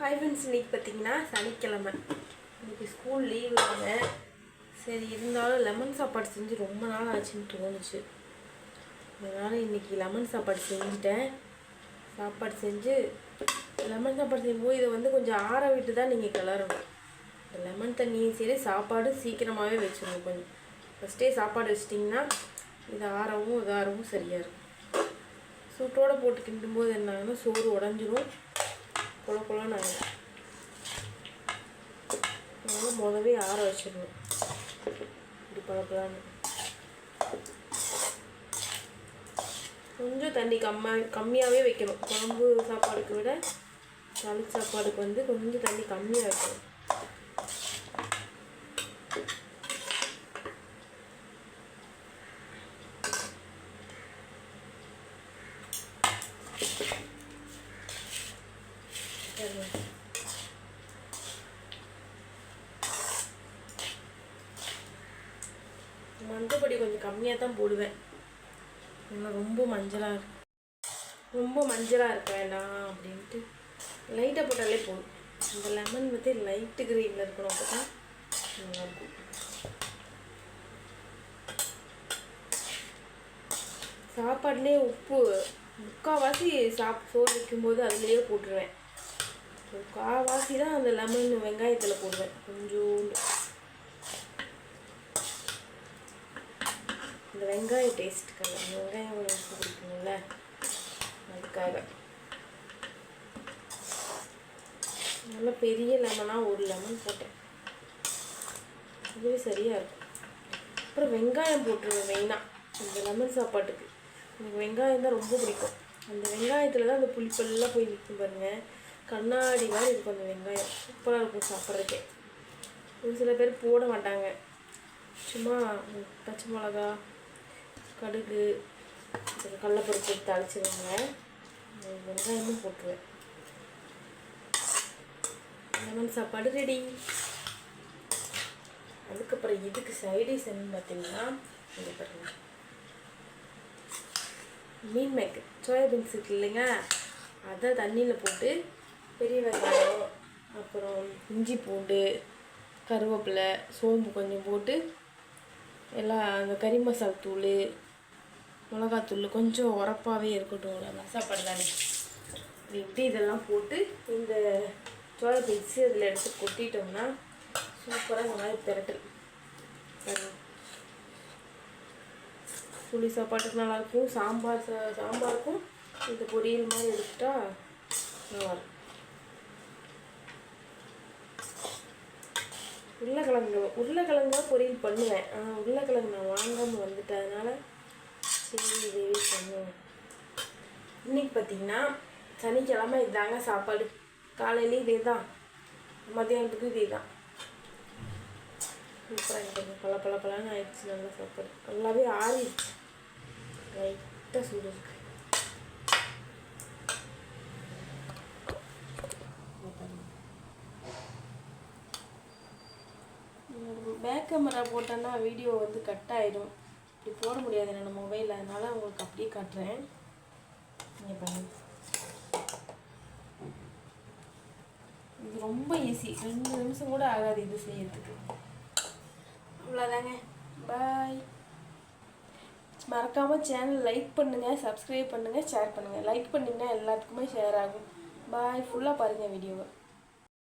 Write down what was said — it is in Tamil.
ஹாய் ஃப்ரெண்ட்ஸ் இன்றைக்கி பார்த்தீங்கன்னா சனிக்கிழமை. இன்னைக்கு ஸ்கூல் லீவுங்க சரி இருந்தாலும் லெமன் சாப்பாடு செஞ்சு ரொம்ப நாள் ஆச்சுன்னு தோணுச்சு. அதனால் இன்னைக்கு லெமன் சாப்பாடு செஞ்சுட்டேன். சாப்பாடு செஞ்சு லெமன் சாப்பாடு செய்யும்போது இதை வந்து கொஞ்சம் ஆற விட்டு தான் நீங்கள் கிளறணும். இந்த லெமன் தண்ணியும் சரி சாப்பாடு சீக்கிரமாகவே வச்சிடணும் கொஞ்சம். ஃபஸ்ட்டே சாப்பாடு வச்சிட்டிங்கன்னா இது ஆறவும் இதாகவும் சரியாக இருக்கும். சூட்டோடு போட்டு கிண்டும்போது என்ன சோறு உடஞ்சிரும். குழ குழன்னு ஆகும் அதனால் முதவே ஆற வச்சிடணும். இப்படி பழப்பலான்னு கொஞ்சம் தண்ணி கம்மியாக கம்மியாகவே வைக்கணும். குழம்பு சாப்பாடுக்கு விட தாளிப்பு சாப்பாடுக்கு வந்து கொஞ்சம் தண்ணி கம்மியாக வைக்கணும். மஞ்சப்பொடி கொஞ்சம் கம்மியாக தான் போடுவேன். ஏன்னா ரொம்ப மஞ்சளாக இருக்கும் ரொம்ப மஞ்சளாக இருக்க வேண்டாம் அப்படின்ட்டு லைட்டாக போட்டாலே போதும். இந்த லெமன் வந்து லைட்டு கிரீனில் இருக்கணும் அப்போ தான் நல்லாயிருக்கும் சாப்பாடுலேயே உப்பு முக்கால்வாசி சாப் சோறு வைக்கும்போது அதுலேயே போட்டுருவேன். முக்கால்வாசி தான் அந்த லெமன் வெங்காயத்தில் போடுவேன். கொஞ்சோண்டு. இந்த வெங்காய டேஸ்ட்டுக்காக அந்த வெங்காயம் உப்பு பிடிக்கும்ல அதுக்காக. நல்ல பெரிய லெமனாக ஒரு லெமன் போட்டேன். அதுவே சரியாக இருக்கும். அப்புறம் வெங்காயம் போட்டுருவேன் மெயினாக இந்த லெமன் சாப்பாட்டுக்கு. எனக்கு வெங்காயம் தான் ரொம்ப பிடிக்கும். அந்த வெங்காயத்தில் தான் அந்த புளிப்பெல்லாம் போய் நிற்கும் பாருங்கள் கண்ணாடி மாதிரி இருக்கும் அந்த வெங்காயம். சூப்பராக இருக்கும் சாப்பிட்றதுக்கே. ஒரு சில பேர் போட மாட்டாங்க. சும்மா பச்சை மிளகா கடுகு கடலப்பருப்பு தாளிச்சிருவாங்க வெங்காயமும் போட்டுருவேன். லெமன் சாப்பாடு ரெடி அதுக்கப்புறம் இதுக்கு சைடிஸ் என்னன்னு பார்த்தீங்கன்னா இங்கே பாருங்க. மீன் மேக்கர். சோயாபீன்ஸ் இருக்கு இல்லைங்க. அதை தண்ணியில் போட்டு பெரிய வெங்காயம் அப்புறம் இஞ்சி பூண்டு கருவேப்பிலை சோம்பு கொஞ்சம் போட்டு எல்லாம் அந்த கறி மசாலா தூள் மிளகாத்தூள் கொஞ்சம் உரப்பாகவே இருக்கட்டும் மசாப்பாடு தானே இப்படி இதெல்லாம் போட்டு இந்த சோள பீன்ஸு அதில் எடுத்து கொட்டிட்டோம்னா சூப்பராக இந்த மாதிரி திரட்டல் புளி சாப்பாட்டுக்கு நல்லாயிருக்கும் சாம்பார் சா சாம்பாருக்கும் இந்த பொரியல் மாதிரி எடுத்துட்டா நல்லாயிருக்கும் உருளைக்கிழங்கு உருளைக்கிழங்கு தான் பொரியல் பண்ணுவேன். ஆனால் உருளைக்கிழங்கு நான் வாங்காமல் வந்துட்டேன் சரி இதே பண்ணுவேன் இன்றைக்கி பார்த்தீங்கன்னா சனிக்கிழமை இதாங்க சாப்பாடு. காலையிலேயும் இதே தான் மத்தியானத்துக்கும் இதே தான் சூப்பராக எனக்கு பல பல பலன்னு ஆயிடுச்சு நல்லா சாப்பாடு. நல்லாவே ஆறிடுச்சு. லைட்டாக சூடு இருக்குது பேக் கேமரா போட்டேன்னா வீடியோ வந்து கட் ஆகிடும் இப்படி போட முடியாது என்னோட மொபைல் அதனால உங்களுக்கு அப்படியே காட்டுறேன். நீங்கள் பாருங்க. இது ரொம்ப ஈஸி ரெண்டு நிமிஷம் கூட ஆகாது இது செய்யறதுக்கு. அவ்வளோதாங்க பாய் மறக்காமல் சேனல் லைக் பண்ணுங்கள் சப்ஸ்கிரைப் பண்ணுங்கள் ஷேர் பண்ணுங்கள் லைக் பண்ணிங்கன்னா எல்லாத்துக்குமே ஷேர் ஆகும். பாய் ஃபுல்லாக பாருங்கள் வீடியோவை